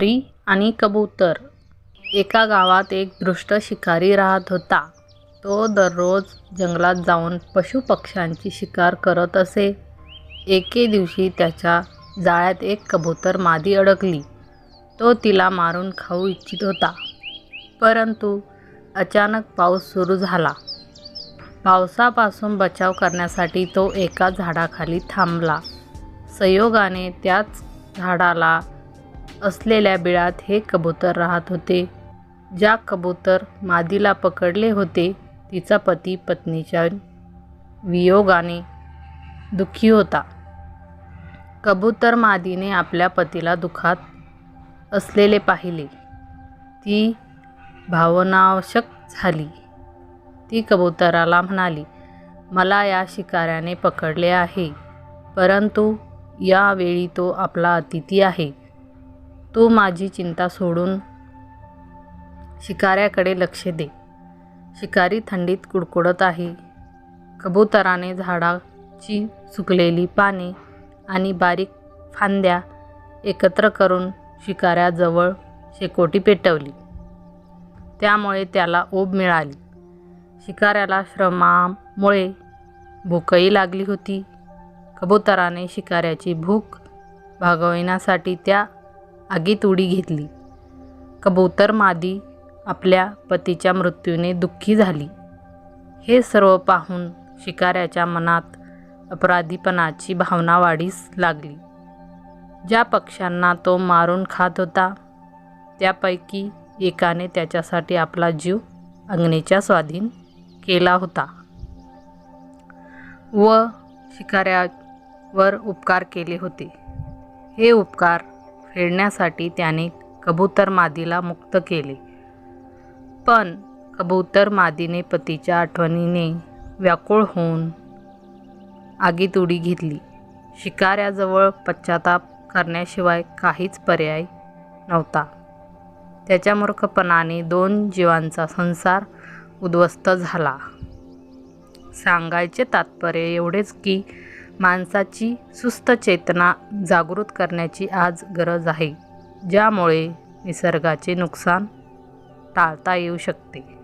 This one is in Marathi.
शिकारी आणि कबूतर. एका गावात एक दृष्ट शिकारी राहत होता. तो दररोज जंगलात जाऊन पशुपक्ष्यांची शिकार करत असे. एके दिवशी त्याच्या जाळ्यात एक कबूतर मादी अडकली. तो तिला मारून खाऊ इच्छित होता. परंतु अचानक पाऊस सुरू झाला. पावसापासून बचाव करण्यासाठी तो एका झाडाखाली थांबला. संयोगाने त्याच झाडाला असलेल्या बिळात हे कबूतर राहत होते. ज्या कबूतर मादीला पकडले होते तिचा पती पत्नीच्या वियोगाने दुःखी होता. कबूतर मादीने आपल्या पतीला दुखात असलेले पाहिले. ती भावनावशक झाली. ती कबुतराला म्हणाली मला या शिकाऱ्याने पकडले आहे परंतु यावेळी तो आपला अतिथी आहे. तू माझी चिंता सोडून शिकाऱ्याकडे लक्ष दे. शिकारी थंडीत कुडकुडत आहे. कबूतराने झाडाची सुकलेली पाने आणि बारीक फांद्या एकत्र करून शिकाऱ्याजवळ शेकोटी पेटवली. त्यामुळे त्याला ओब मिळाली. शिकाऱ्याला श्रमामुळे भूकही लागली होती. कबूतराने शिकाऱ्याची भूक भागविण्यासाठी त्या आगीत उडी घेतली. कबूतर मादी आपल्या पतीच्या मृत्यूने दुःखी झाली. हे सर्व पाहून शिकाऱ्याच्या मनात अपराधीपणाची भावना वाढीस लागली. ज्या पक्ष्यांना तो मारून खात होता त्यापैकी एकाने त्याच्यासाठी आपला जीव अग्नीच्या स्वाधीन केला होता. व शिकाऱ्यावर उपकार केले होते. हे उपकार खेळण्यासाठी त्याने कबूतर मादीला मुक्त केले. पण कबूतर मादीने पतीच्या आठवणीने व्याकुळ होऊन आगीत उडी घेतली. शिकाऱ्याजवळ पश्चाताप करण्याशिवाय काहीच पर्याय नव्हता. त्याच्या मूर्खपणाने दोन जीवांचा संसार उद्ध्वस्त झाला. सांगायचे तात्पर्य एवढेच की माणसाची सुस्त चेतना जागृत करण्याची आज गरज आहे ज्यामुळे निसर्गाचे नुकसान टाळता येऊ शकते.